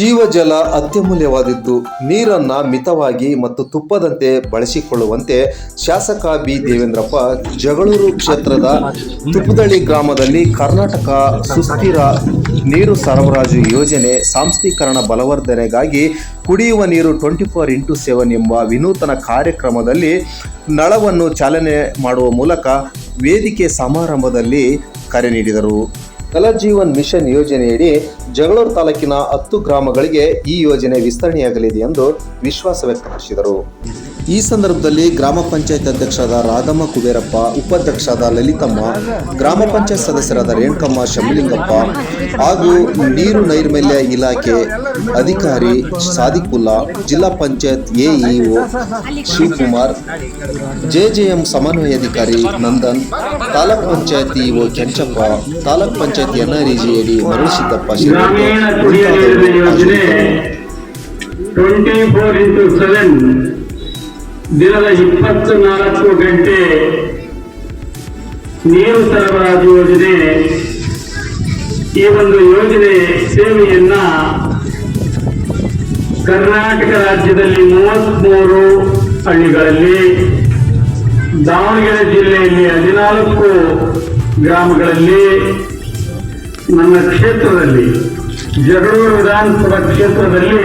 ಜೀವಜಲ ಅತ್ಯಮೂಲ್ಯವಾದದ್ದು. ನೀರನ್ನ ಮಿತವಾಗಿ ಮತ್ತು ತುಪ್ಪದಂತೆ ಬಳಸಿಕೊಳ್ಳುವಂತೆ ಶಾಸಕ ಬಿ. ದೇವೇಂದ್ರಪ್ಪ ಜಗಳೂರು ಕ್ಷೇತ್ರದ ತುಪ್ಪದಳ್ಳಿ ಗ್ರಾಮದಲ್ಲಿ ಕರ್ನಾಟಕ ಸುಸ್ಥಿರ ನೀರು ಸರಬರಾಜು ಯೋಜನೆ ಸಾಂಸ್ಥೀಕರಣ ಬಲವರ್ಧನೆಗಾಗಿ ಕುಡಿಯುವ ನೀರು ಟ್ವೆಂಟಿ ಫೋರ್ ಇಂಟು ಸೆವೆನ್ ಎಂಬ ವಿನೂತನ ಕಾರ್ಯಕ್ರಮದಲ್ಲಿ ನಳವನ್ನು ಚಾಲನೆ ಮಾಡುವ ಮೂಲಕ ವೇದಿಕೆ ಸಮಾರಂಭದಲ್ಲಿ ಕರೆ ನೀಡಿದರು. ಜಲಜೀವನ್ ಮಿಷನ್ ಯೋಜನೆಯಡಿ ಜಗಳೂರು ತಾಲೂಕಿನ ಹತ್ತು ಗ್ರಾಮಗಳಿಗೆ ಈ ಯೋಜನೆ ವಿಸ್ತರಣೆಯಾಗಲಿದೆ ಎಂದು ವಿಶ್ವಾಸ ವ್ಯಕ್ತಪಡಿಸಿದರು. ಈ ಸಂದರ್ಭದಲ್ಲಿ ಗ್ರಾಮ ಪಂಚಾಯತ್ ಅಧ್ಯಕ್ಷರಾದ ರಾಧಮ್ಮ ಕುಬೇರಪ್ಪ, ಉಪಾಧ್ಯಕ್ಷರಾದ ಲಲಿತಮ್ಮ, ಗ್ರಾಮ ಪಂಚಾಯತ್ ಸದಸ್ಯರಾದ ರೇಣುಕಮ್ಮ, ಶಮಲಿಂಗಪ್ಪ ಹಾಗೂ ನೀರು ನೈರ್ಮಲ್ಯ ಇಲಾಖೆ ಅಧಿಕಾರಿ ಸಾದಿಕುಲ್ಲಾ, ಜಿಲ್ಲಾ ಪಂಚಾಯತ್ ಎಇಒ ಶಿವಕುಮಾರ್, ಜೆಜೆಎಂ ಸಮನ್ವಯಾಧಿಕಾರಿ ನಂದನ್, ತಾಲೂಕ್ ಪಂಚಾಯತ್ ಇಒ ಕೆಂಚಪ್ಪ, ತಾಲೂಕ್ ಪಂಚಾಯತ್ ಎನ್ಆರ್ಇಜಿಎಡಿ ಮರಳಸಿದ್ದಪ್ಪ ಗ್ರಾಮೀಣ ಕುಡಿಯ ನೀರಿನ ಯೋಜನೆ ಟ್ವೆಂಟಿ ಫೋರ್ ಇಂಟು ಸೆವೆನ್ ದಿನದ ಇಪ್ಪತ್ತು ನಾಲ್ಕು ಗಂಟೆ ನೀರು ಸರಬರಾಜು ಯೋಜನೆ. ಈ ಒಂದು ಯೋಜನೆ ಸೇವೆಯನ್ನ ಕರ್ನಾಟಕ ರಾಜ್ಯದಲ್ಲಿ ಮೂವತ್ಮೂರು ಹಳ್ಳಿಗಳಲ್ಲಿ, ದಾವಣಗೆರೆ ಜಿಲ್ಲೆಯಲ್ಲಿ ಹದಿನಾಲ್ಕು ಗ್ರಾಮಗಳಲ್ಲಿ ನನ್ನ ಕ್ಷೇತ್ರದಲ್ಲಿ ಜಗಳೂರು ವಿಧಾನಸಭಾ ಕ್ಷೇತ್ರದಲ್ಲಿ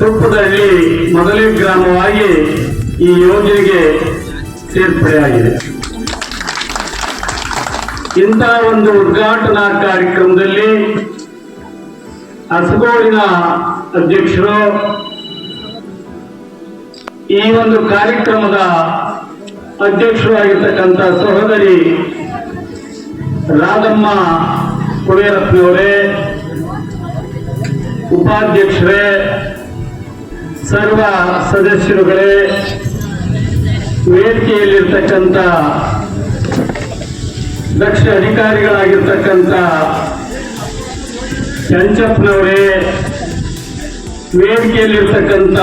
ತುಪ್ಪದಲ್ಲಿ ಮೊದಲೇ ಗ್ರಾಮವಾಗಿ ಈ ಯೋಜನೆಗೆ ಸೇರ್ಪಡೆಯಾಗಿದೆ. ಇಂತಹ ಒಂದು ಉದ್ಘಾಟನಾ ಕಾರ್ಯಕ್ರಮದಲ್ಲಿ ಅಸಗೋಳಿನ ಅಧ್ಯಕ್ಷರು ಈ ಒಂದು ಕಾರ್ಯಕ್ರಮದ ಅಧ್ಯಕ್ಷರು ಆಗಿರ್ತಕ್ಕಂಥ ಸಹೋದರಿ ರಾಧಮ್ಮ ಕುಬೇರಪ್ಪನವರೇ, ಉಪಾಧ್ಯಕ್ಷರೇ, ಸರ್ವ ಸದಸ್ಯರುಗಳೇ, ವೇದಿಕೆಯಲ್ಲಿರ್ತಕ್ಕಂಥ ದಕ್ಷ ಅಧಿಕಾರಿಗಳಾಗಿರ್ತಕ್ಕಂಥ ಚಂಚಪ್ಪನವರೇ, ವೇದಿಕೆಯಲ್ಲಿರ್ತಕ್ಕಂಥ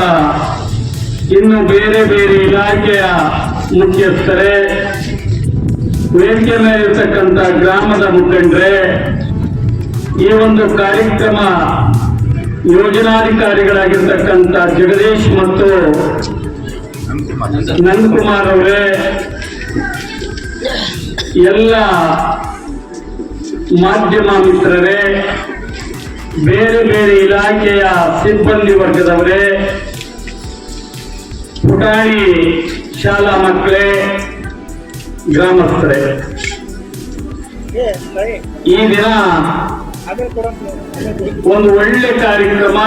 ಇನ್ನು ಬೇರೆ ಬೇರೆ ಇಲಾಖೆಯ ಮುಖ್ಯಸ್ಥರೇ ವೇದಿಕೆ ಮೇಲಿರ್ತಕ್ಕಂಥ ಗ್ರಾಮದ ಮುಖಂಡರೇ, ಈ ಒಂದು ಕಾರ್ಯಕ್ರಮ ಯೋಜನಾಧಿಕಾರಿಗಳಾಗಿರ್ತಕ್ಕಂಥ ಜಗದೀಶ್ ಮತ್ತು ನಂದಕುಮಾರ್ ಅವರೇ, ಎಲ್ಲ ಮಾಧ್ಯಮ ಮಿತ್ರರೇ, ಬೇರೆ ಬೇರೆ ಇಲಾಖೆಯ ಸಿಬ್ಬಂದಿ ವರ್ಗದವರೇ, ಪುಟಾಣಿ ಶಾಲಾ ಮಕ್ಕಳೇ ಗ್ರಾಮಸ್ಥರೇ ಈ ದಿನ ಒಂದು ಒಳ್ಳೆ ಕಾರ್ಯಕ್ರಮ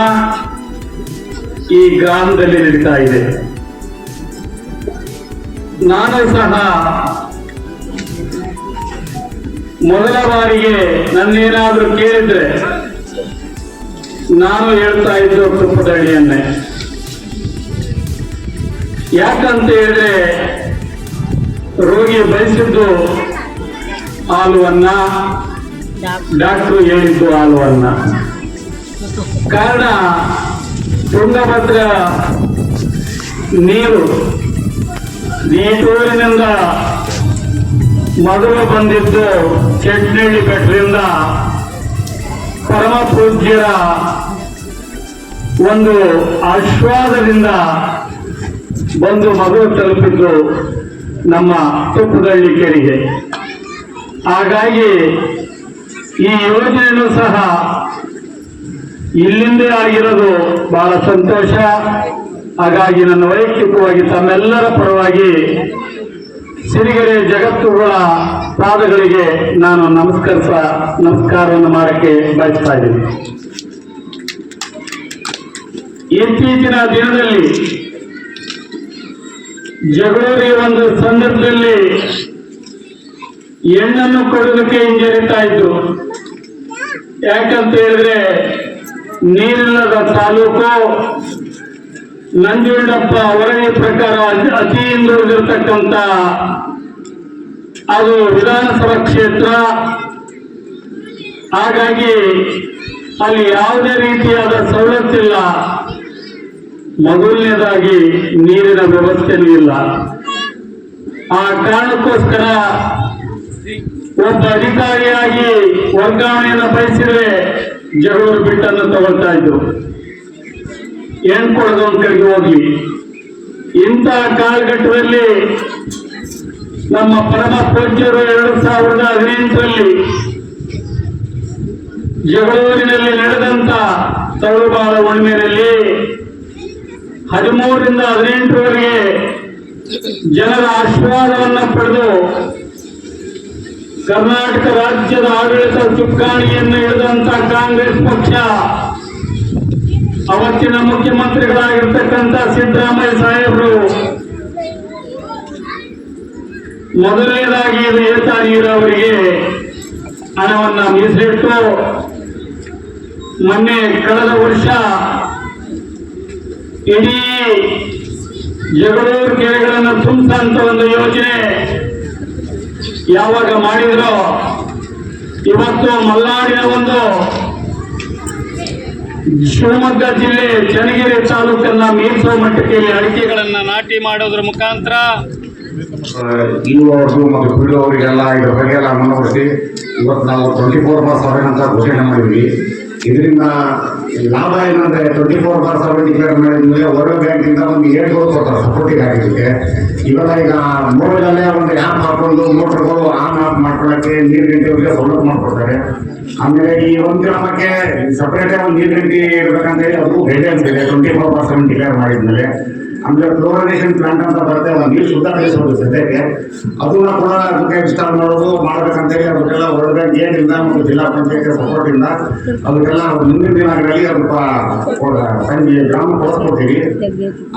ಈ ಗ್ರಾಮದಲ್ಲಿ ನಡೀತಾ ಇದೆ. ನಾನು ಸಹ ಮೊದಲ ಬಾರಿಗೆ ನನ್ನೇನಾದ್ರೂ ಕೇಳಿದ್ರೆ ನಾನು ಹೇಳ್ತಾ ಇದ್ದು ತುಪ್ಪದಳ್ಳಿಯನ್ನೇ ಯಾಕಂತ ಹೇಳಿದ್ರೆ ರೋಗಿ ಬಯಸಿದ್ದು ಹಾಲುವನ್ನ ಡಾಕ್ಟ್ರು. ಹೇಳಿದ್ದು ಹಾಲುವನ್ನ. ಕಾರಣ ತುಂಗಭದ್ರ ನೀರು ನೀಟೂರಿನಿಂದ ಮೊದಲು ಬಂದಿದ್ದು ಚೆಟ್ನಳ್ಳಿ ಬೆಟ್ಟದಿಂದ ಪರಮ ಪೂಜ್ಯರ ಒಂದು ಆಶ್ವಾದದಿಂದ ಬಂದು ಮಗು ತಲುಪಿದ್ದು ನಮ್ಮ ತುಪ್ಪದಳ್ಳಿ ಕೆರೆಗೆ. ಹಾಗಾಗಿ ಈ ಯೋಜನೆಯನ್ನು ಸಹ ಇಲ್ಲಿಂದೇ ಆಗಿರೋದು ಬಹಳ ಸಂತೋಷ. ಹಾಗಾಗಿ ನನ್ನ ವೈಯಕ್ತಿಕವಾಗಿ ತಮ್ಮೆಲ್ಲರ ಪರವಾಗಿ ಸಿರಿಗೆರೆ ಜಗತ್ತುಗಳ ಪಾದಗಳಿಗೆ ನಾನು ನಮಸ್ಕರಿಸ, ನಮಸ್ಕಾರವನ್ನು ಮಾಡಕ್ಕೆ ಬಯಸ್ತಾ ಇದ್ದೀನಿ. ಇತ್ತೀಚಿನ ದಿನದಲ್ಲಿ ಜಗಳೂರಿ ಒಂದು ಸಂದರ್ಭದಲ್ಲಿ ಹೆಣ್ಣನ್ನು ಕೊಡೋದಕ್ಕೆ ಹಿಂಜರಿತಾ ಇದ್ರು ಯಾಕಂತ ಹೇಳಿದ್ರೆ ನೀರಿಲ್ಲದ ತಾಲೂಕು ನಂಜುಂಡಪ್ಪ ವರದಿ ಪ್ರಕಾರ ಅತಿ- ಹಿಂದುಳಿದಿರ್ತಕ್ಕಂಥ ಅದು ವಿಧಾನಸಭಾ ಕ್ಷೇತ್ರ. ಹಾಗಾಗಿ ಅಲ್ಲಿ ಯಾವುದೇ ರೀತಿಯಾದ ಸವಲತ್ತಿಲ್ಲ. ಮೊದಲನೇದಾಗಿ ನೀರಿನ ವ್ಯವಸ್ಥೆನೂ ಇಲ್ಲ. ಆ ಕಾರಣಕ್ಕೋಸ್ಕರ ಒಬ್ಬ ಅಧಿಕಾರಿಯಾಗಿ ವರ್ಗಾವಣೆಯನ್ನು ಬಯಸಿದ್ರೆ ಜಗಳೂರು ಬಿಟ್ಟನ್ನು ತಗೊಳ್ತಾ ಇದ್ರು. ಏನ್ ಕೊಡೋದು ಅಂತ ಕಡೆಗೆ ಹೋಗ್ಲಿ. ಇಂಥ ಕಾಲಘಟ್ಟದಲ್ಲಿ ನಮ್ಮ ಪರಮ ಪೂಜ್ಯರು ಎರಡು ಸಾವಿರದ ಹದಿನೆಂಟರಲ್ಲಿ ಜಗಳೂರಿನಲ್ಲಿ ನಡೆದಂತ ತಳುಬಾಳ ಉಣ್ಮೆಯಲ್ಲಿ ಹದಿಮೂರರಿಂದ ಹದಿನೆಂಟರವರೆಗೆ ಜನರ ಆಶೀರ್ವಾದವನ್ನ ಪಡೆದು ಕರ್ನಾಟಕ ರಾಜ್ಯದ ಆಡಳಿತ ಚುಕ್ಕಾಣಿಯನ್ನು ಹಿಡಿದಂತ ಕಾಂಗ್ರೆಸ್ ಪಕ್ಷ ಅವತ್ತಿನ ಮುಖ್ಯಮಂತ್ರಿಗಳಾಗಿರ್ತಕ್ಕಂಥ ಸಿದ್ದರಾಮಯ್ಯ ಸಾಹೇಬರು ಮೊದಲನೇದಾಗಿ ಏತ ನೀರಾವರಿಗೆ ಹಣವನ್ನ ಮೀಸಲಿಟ್ಟು ಮೊನ್ನೆ ಕಳೆದ ವರ್ಷ ಇಡೀ ಜಗಳೂರು ಕೆರೆಗಳನ್ನು ತುಂಬಿಸಂತ ಒಂದು ಯೋಜನೆ ಯಾವಾಗ ಮಾಡಿದ್ರೋ ಇವತ್ತು ಮಲ್ನಾಡಿನ ಒಂದು ಶಿವಮೊಗ್ಗ ಜಿಲ್ಲೆ ಚನ್ನಗಿರಿ ತಾಲೂಕನ್ನ ಮೀರಿಸುವ ಮಟ್ಟಕ್ಕೆ ಅಡಿಕೆಗಳನ್ನ ನಾಟಿ ಮಾಡೋದ್ರ ಮುಖಾಂತರ ಇವರು ಮತ್ತು ಬೀಳುವವರಿಗೆಲ್ಲ ಇದ್ರ ಬಗ್ಗೆ ಎಲ್ಲ ಮನವರಿಸಿ, ಇವತ್ತು ನಾವು ಟ್ವೆಂಟಿ ಫೋರ್ ಬಾರ್ ಅಂತ ಘೋಷಣೆ ಮಾಡಿದ್ವಿ. ಇದರಿಂದ ಲಾಭ ಏನಂದ್ರೆ twenty four bar seven declare ಮಾಡಿದ್ಮೇಲೆ ಹೊರ ಬ್ಯಾಂಕಿಂದ ಒಂದು ಏಟ್ಗಳು ಕೊಡ್ತಾರೆ ಸಪೋರ್ಟಿಗೆ ಆಗಿದ್ದಕ್ಕೆ ಇವಾಗ ಈಗ ಮೊಬೈಲಲ್ಲೇ ಒಂದು ಆ್ಯಪ್ ಹಾಕೊಂಡು ಮೋಟರ್ಗಳು ಆನ್ ಆಫ್ ಮಾಡ್ಕೊಳ್ಳೋಕ್ಕೆ ನೀರು ಗಂಟೆಯವರಿಗೆ ಸೌಲಭ್ಯ ಮಾಡ್ಕೊಡ್ತಾರೆ. ಆಮೇಲೆ ಈ ಒಂದು ಗ್ರಾಮಕ್ಕೆ ಸಪ್ರೇಟಾಗಿ ಒಂದು ನೀರು ಗಂಟೆ ಇರ್ಬೇಕಂತ ಹೇಳಿ ಅದು ಗೈಡೆನ್ಸ್ ಇದೆ. Twenty four bar seven declare ಮಾಡಿದ್ಮೇಲೆ ಆಮೇಲೆ ಕ್ಲೋರಿನೇಷನ್ ಪ್ಲಾಂಟ್ ಅಂತ ಬರುತ್ತೆ ಒಂದು ನೀರು ಶುದ್ಧೀಕರಿಸೋದು ಸದ್ಯಕ್ಕೆ. ಅದನ್ನ ಕೂಡ ಅದಕ್ಕೆ ಇನ್ಸ್ಟಾಲ್ ಮಾಡೋದು, ಮಾಡ್ಬೇಕಂತ ಹೇಳಿ ಅದಕ್ಕೆಲ್ಲ ಹೊರಗಡೆ ಏನಿಲ್ಲ, ಮತ್ತು ಜಿಲ್ಲಾ ಪಂಚಾಯತ್ ಸಪೋರ್ಟ್ ಇಂದ ಅದಕ್ಕೆಲ್ಲ ಮುಂದಿನ ದಿನಗಳಲ್ಲಿ ಸ್ವಲ್ಪ ಗ್ರಾಮ ಕೊಡಿಸ್ಕೊಡ್ತೀವಿ.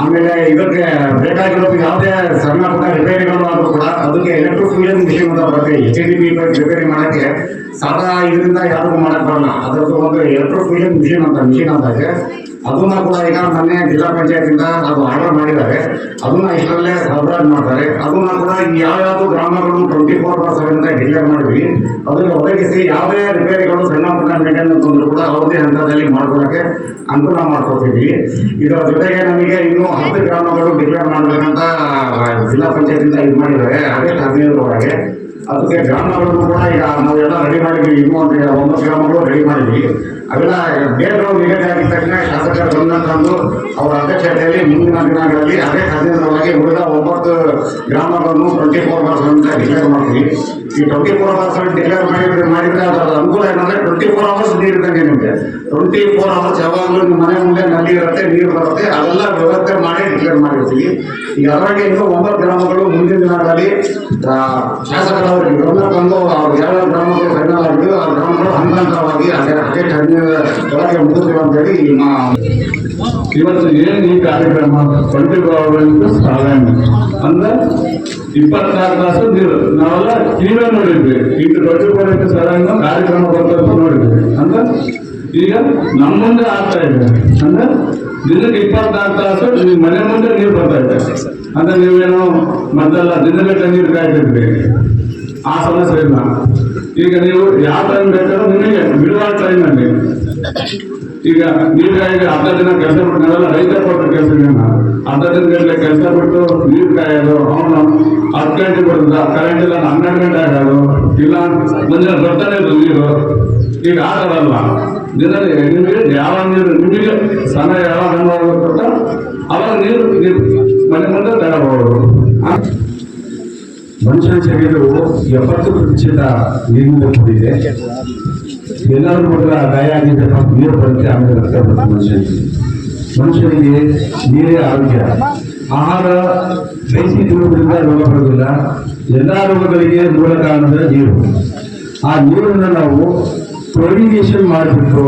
ಆಮೇಲೆ ಇದಕ್ಕೆ ಬೇಕಾಗಿರೋದು ಯಾವುದೇ ಸಣ್ಣ ಪುಟ್ಟ ರಿಪೇರಿಗಳು ಆದರೂ ಕೂಡ ಅದಕ್ಕೆ ಎಲೆಕ್ಟ್ರಿಕ್ ಮಿಷಿನ್ ಅಂತ ಬರುತ್ತೆ ಎಚ್ ಡಿ ಬಿ ರಿಪೇರಿ ಮಾಡೋಕ್ಕೆ. ಸಾದಾ ಇದರಿಂದ ಯಾರಿಗೂ ಮಾಡೋಕ್ಕೆ ಬರಲ್ಲ. ಅದರದ್ದು ಒಂದು ಎಲೆಕ್ಟ್ರಿಕ್ ಮಿಷಿನ್ ಅಂತ ಮಿಷಿನ್ ಅಂತ ಇದೆ. ಅದನ್ನ ಕೂಡ ಈಗ ಮೊನ್ನೆ ಜಿಲ್ಲಾ ಪಂಚಾಯತಿಂದ ಅದು ಆರ್ಡರ್ ಮಾಡಿದ್ದಾರೆ. ಅದನ್ನ ಇಷ್ಟರಲ್ಲೇ ಸರಬರಾಜು ಮಾಡ್ತಾರೆ. ಅದನ್ನ ಕೂಡ ಯಾವ ಗ್ರಾಮಗಳು ಟ್ವೆಂಟಿ ಫೋರ್ ಸೆವೆನ್ ಅಂತ ಡಿಕ್ಲೇರ್ ಮಾಡಿದ್ವಿ. ಅದನ್ನ ಒದಗಿಸಿ ಯಾವುದೇ ರಿಪೇರಿಗಳು ಸಣ್ಣ ಪುಟ್ಟ ಮೇಂಟೆನೆನ್ಸ್ ಅಂದ್ರೂ ಕೂಡ ಅವ್ರದೇ ಹಂತದಲ್ಲಿ ಮಾಡ್ಕೊಳಕ್ಕೆ ಅನುಕೂಲ ಮಾಡ್ಕೊತೀವಿ ಇದರ ಜೊತೆಗೆ ನಮಗೆ ಇನ್ನೂ ಹತ್ತು ಗ್ರಾಮಗಳು ಡಿಕ್ಲೇರ್ ಮಾಡಬೇಕಂತ ಜಿಲ್ಲಾ ಪಂಚಾಯತಿಂದ ಇದು ಮಾಡಿದ್ದಾರೆ. ಆಗಸ್ಟ್ ಒಳಗೆ ಅದಕ್ಕೆ ಗ್ರಾಮಗಳನ್ನು ಕೂಡ ಈಗ ನಾವೆಲ್ಲ ರೆಡಿ ಮಾಡಿದ್ವಿ. ಇನ್ನೂ ಒಂದು, ಒಂಬತ್ತು ಗ್ರಾಮಗಳು ರೆಡಿ ಮಾಡಿದ್ವಿ. ಅವೆಲ್ಲ ಬೇರೆಯವರು ನಿಗದಿ ಆಗಿದ ತಕ್ಷಣ ಶಾಸಕರ ಬಂದಂತಂದು ತಂದು ಅವರ ಅಧ್ಯಕ್ಷತೆಯಲ್ಲಿ ಮುಂದಿನ ದಿನಗಳಲ್ಲಿ ಅದೇ ಹದಿನೈದರೊಳಗೆ ಉಳಿದ ಒಂಬತ್ತು ಗ್ರಾಮಗಳನ್ನು ಟ್ವೆಂಟಿ ಫೋರ್ ಅವರ್ಸ್ ಅಂತ ಡಿಕ್ಲೇರ್ ಮಾಡ್ತೀವಿ. ಈ ಟ್ವೆಂಟಿ ಫೋರ್ ಅವರ್ಸ್ ಡಿಕ್ಲೇರ್ ಮಾಡಿದ್ರೆ ಮಾಡಿದ್ರೆ ಅದರ ಅನುಕೂಲ ಏನಂದ್ರೆ ಟ್ವೆಂಟಿ ಫೋರ್ ಅವರ್ಸ್ ನೀರು ಇದ್ದಂಗೆ ನಿಮಗೆ. ಟ್ವೆಂಟಿ ಫೋರ್ ಅವರ್ಸ್ ಯಾವಾಗಲೂ ನಿಮ್ಮ ಮನೆ ಮುಂದೆ ನಲ್ಲಿ ಇರುತ್ತೆ, ನೀರು ಬರುತ್ತೆ, ಅದೆಲ್ಲ ವ್ಯವಸ್ಥೆ ಮಾಡಿ ಡಿಕ್ಲೇರ್ ಮಾಡಿರ್ತೀವಿ. ಈಗ ಅದರಾಗೆ ಇನ್ನೂ ಒಂಬತ್ತು ಗ್ರಾಮಗಳು ಮುಂದಿನ ದಿನಗಳಲ್ಲಿ ಶಾಸಕರವರಿಗೆ ಗಮನ ತಂದು ಅವ್ರ ಯಾವ ಗ್ರಾಮಗಳು ಫೈನಲ್ ಆಗಿದ್ದು, ಆ ಗ್ರಾಮಗಳು ಹಂತ ಹಂತವಾಗಿ ಅದೇ ಅದೇ ಒಳಗೆ ಮುಗಿಸ್ತೀವಿ ಅಂತ ಹೇಳಿ ಇವತ್ತು ಏನು ಈ ಕಾರ್ಯಕ್ರಮ? ಟ್ವೆಂಟಿ ಫೋರ್ ಅವರ್ಸ್ ಸಾಧಾರಣ ಅಂದ್ರೆ ಇಪ್ಪತ್ನಾಲ್ಕು ತಾಸು ನೀರು. ನಾವೆಲ್ಲ ಟಿವಿ ನೋಡಿದ್ವಿ. ಈಗ ಟ್ವೆಂಟಿ ಫೋರ್ ಇಂಟು ಸೆವೆನ್ ಕಾರ್ಯಕ್ರಮ ಬರ್ತಂತ ನೋಡಿದ್ವಿ. ಅಂದ್ರೆ ಈಗ ನಮ್ಮ ಮುಂದೆ ಆಗ್ತಾ ಇದೆ. ಅಂದ್ರೆ ದಿನಕ್ಕೆ ಇಪ್ಪತ್ನಾಲ್ಕು ತಾಸು ನಿಮ್ಮ ಮನೆ ಮುಂದೆ ನೀರು ಬರ್ತಾ ಇದೆ. ಅಂದ್ರೆ ನೀವೇನೋ ಮೊದಲೆಲ್ಲ ದಿನಗಟ್ಟಲೆ ನೀರು ಕಾಯ್ತಿದ್ರಿ. ಆ ಸಮಸ್ಯೆ ಇಲ್ಲ. ಈಗ ನೀವು ಯಾವ ಟೈಮ್ ಬೇಕಾದ್ರೂ ನಿಮಗೆ ಬಿಡುವ ಟೈಮಲ್ಲಿ ಈಗ ನೀರು ಈಗ ಅರ್ಧ ದಿನ ಕೆಲಸ ಬಿಟ್ಟು ನಾವೆಲ್ಲ ರೈತ ಕೊಟ್ಟ ಕೆಲಸ ಅರ್ಧ ದಿನಗಟ್ಟಲೆ ಕೆಲಸ ಬಿಟ್ಟು ನೀರು ಕಾಯೋದು, ಅವನು ಹತ್ತು ಗಂಟೆ ಬರ್ತದ ಕರೆಂಟ್ ಇಲ್ಲ ಹನ್ನೆರಡು ಗಂಟೆ ಆಗೋದು, ಇಲ್ಲ ಮುಂಜಾನೆ ಬರ್ತಾನೆ ಇರೋದು ನೀರು ಈಗ ಆಗಲ್ಲ ದಿನದಲ್ಲಿ ನಿಮಗೆ ಯಾವ ನೀರು, ನಿಮಗೆ ಸಮಯ ಯಾವಾಗ ಅನುಭವ ಬರ್ತದ ಅವಾಗ ನೀರು ಮನೆ ಮುಂದೆ ತಗೋಬಹುದು ಮನುಷ್ಯನ ಶರೀರವು ಎಪ್ಪತ್ತು ಪ್ರತಿಶತ ನೀರಿನಿಂದ ಕೂಡಿದೆ. ಎಲ್ಲರೂ ಕೂಡ ಗಾಯ ಆಗಿದ್ದ ನೀರು ಬರುತ್ತೆ, ಆಮೇಲೆ ರಕ್ತ ಬರುತ್ತೆ ಮನುಷ್ಯನಿಗೆ. ಮನುಷ್ಯನಿಗೆ ನೀರೇ ಆರೋಗ್ಯ. ಆಹಾರ ಬೇಯಿಸಿ ತಿನ್ನುವುದರಿಂದ ರೋಗ ಬರೋದಿಲ್ಲ ಎಲ್ಲ ರೋಗಗಳಿಗೆ ಮೂಲ ಕಾರಣದ ನೀರು. ಆ ನೀರನ್ನು ನಾವು ಕ್ಲೋರಿನೇಷನ್ ಮಾಡಿಬಿಟ್ಟು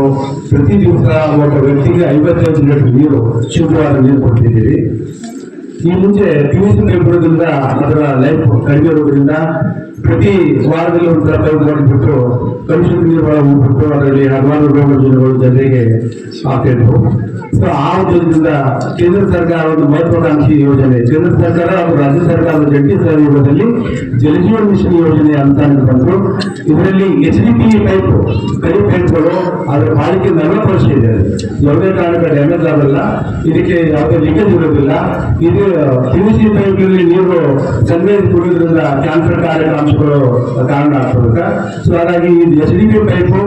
ಪ್ರತಿ ದಿವಸ ಒಬ್ಬ ವ್ಯಕ್ತಿಗೆ ಐವತ್ತೈದು ಲೀಟರ್ ನೀರು ಶುದ್ಧವಾದ ನೀರು ಕೊಡ್ತಿದ್ದೀವಿ. ಈ ಮುಂಚೆ ಟ್ಯೂಷನ್ ಕೈಬಿಡೋದ್ರಿಂದ ಅದರ ಲೈಫ್ ಕಡಿಮೆ ಇರೋದ್ರಿಂದ ಪ್ರತಿ ವಾರದಲ್ಲಿ ಒಂದು ಟೈಮ್ ಮಾಡಿಬಿಟ್ಟು ಕಲುಷಿತ ನೀರು ಒಳಗೆ ಹೋಗ್ಬಿಟ್ಟು ಅದರಲ್ಲಿ ಹಲವಾರು ರೋಗ ಜನರಿಗೆ ಆಗ್ತಿದ್ವು ಸೊ ಆ ಕೇಂದ್ರ ಸರ್ಕಾರ ಒಂದು ಮಹತ್ವಾಕಾಂಕ್ಷಿ ಯೋಜನೆ. ಕೇಂದ್ರ ಸರ್ಕಾರ ಹಾಗೂ ರಾಜ್ಯ ಸರ್ಕಾರದ ಜಂಟಿ ಸಹಯೋಗದಲ್ಲಿ ಜಲಜೀವನ ಮಿಷನ್ ಯೋಜನೆ ಅಂತ ಬಂದ್ರು. ಇದರಲ್ಲಿ ಎಚ್ ಡಿ ಪಿ ಪೈಪ್ ಕೈ ಪೈಪ್ಗಳು ಅದರ ಬಾಳಿಕೆ ನಲವತ್ತು ವರ್ಷ ಇದೆ. ಯಾವುದೇ ಕಾರಣಕ್ಕೆ ಡ್ಯಾಮೇಜ್ ಆಗಲ್ಲ. ಇದಕ್ಕೆ ಯಾವುದೇ ಲೀಕೇಜ್ ಇರೋದಿಲ್ಲ ಇದು ಪಿ ಸಿ ಪೈಪ್ನಲ್ಲಿ ನೀರು ಸನ್ಮೇಜ್ ಕುಡಿಯೋದ್ರಿಂದ ಕ್ಯಾನ್ಸರ್ ಅಂಶಗಳು ಕಾರಣ ಆಗ್ತದೆ ಸೊ ಹಾಗಾಗಿ ಇದು ಎಚ್ ಡಿ ಪಿ ಪೈಪು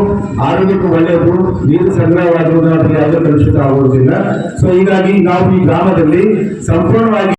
ಆರೋಗ್ಯಕ್ಕೂ ಒಳ್ಳೆಯದು. ನೀರು ಅದಕ್ಕೆ ಯಾವುದೇ ಕಲುಷಿತ ಆಗುವುದಿಲ್ಲ. ಸೊ ಹೀಗಾಗಿ ನಾವು ಈ ಗ್ರಾಮದಲ್ಲಿ ಸಂಪೂರ್ಣವಾಗಿ